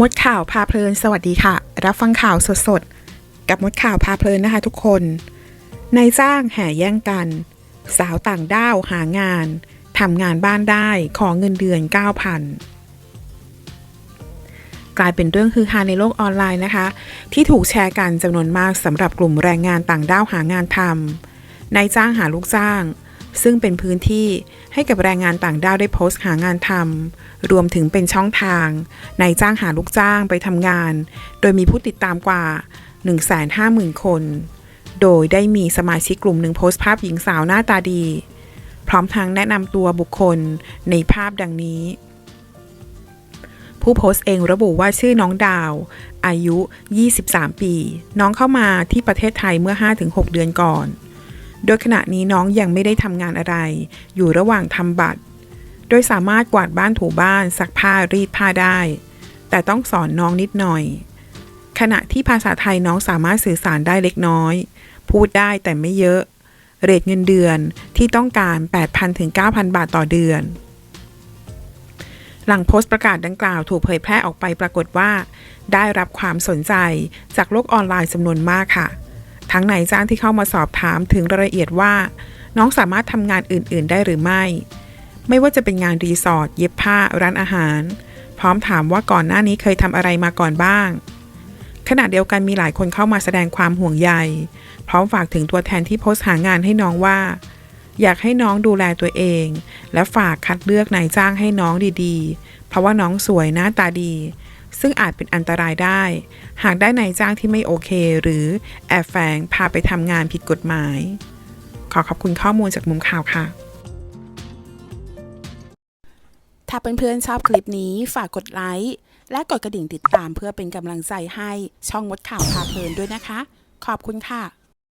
มดข่าวพาเพลิน สวัสดีค่ะ รับฟังข่าวสดๆ กับมดข่าวพาเพลินนะคะทุกคนนายจ้างแห่แย่งกัน สาวต่างด้าวหางานทำงานบ้านได้ขอเงินเดือน 9,000 กลายเป็นเรื่องฮือฮาในโลกออนไลน์นะคะ ที่ถูกแชร์กันจำนวนมากสำหรับกลุ่มแรงงานต่างด้าวหางานทำนายจ้างหาลูกจ้าง ซึ่งเป็นพื้นที่ให้กับแรงงานต่างด้าวได้โพสต์หางานทำรวมถึงเป็นช่องทางนายจ้างหาลูกจ้างไปทำงาน โดยมีผู้ติดตามกว่า 150,000 คน โดยได้มีสมาชิกกลุ่มหนึ่งโพสต์ภาพหญิงสาวหน้าตาดี พร้อมทั้งแนะนำตัวบุคคลในภาพดังนี้ ผู้โพสต์เองระบุว่าชื่อน้องดาว อายุ 23 ปี น้องเข้ามาที่ประเทศไทยเมื่อ 5-6 เดือนก่อน โดยขณะนี้น้องยังไม่ได้ทำงานอะไร อยู่ระหว่างทำบัตร โดยสามารถกวาดบ้านถูบ้านซักผ้ารีดผ้าได้ แต่ต้องสอนน้องนิดหน่อย ขณะที่ภาษาไทยน้องสามารถสื่อสารได้เล็กน้อย พูดได้แต่ไม่เยอะ เรทเงินเดือนที่ต้องการ 8,000ถึง9,000 บาทต่อเดือนหลังโพสต์ประกาศดังกล่าวถูกเผยแพร่ออกไปปรากฏว่า ได้รับความสนใจจากโลกออนไลน์จำนวนมากค่ะ ทั้งนายจ้างที่เข้ามาสอบถามถึงรายละเอียดว่า น้องสามารถทำงานอื่น ๆ ได้หรือไม่ ไม่ว่าจะเป็นงานรีสอร์ทเย็บผ้าร้านอาหาร พร้อมถามว่าก่อนหน้านี้เคยทำอะไรมาก่อนบ้าง ขณะเดียวกันมีหลายคนเข้ามาแสดงความห่วงใย พร้อมฝากถึงตัวแทนที่โพสต์หางานให้น้องว่า อยากให้น้องดูแลตัวเอง และฝากคัดเลือกนายจ้างให้น้องดีๆ เพราะว่าน้องสวยหน้าตาดี ซึ่งอาจเป็นอันตรายได้ หากได้นายจ้างที่ไม่โอเค หรือแอบแฝงพาไปทำงานผิดกฎหมาย ขอขอบคุณข้อมูลจากมุมข่าวค่ะ ถ้าเพื่อนๆชอบคลิปนี้ฝากกดไลค์และกดกระดิ่งติดตามเพื่อเป็นกำลังใจให้ช่องมดข่าวพาเพลินด้วยนะคะ ขอบคุณค่ะ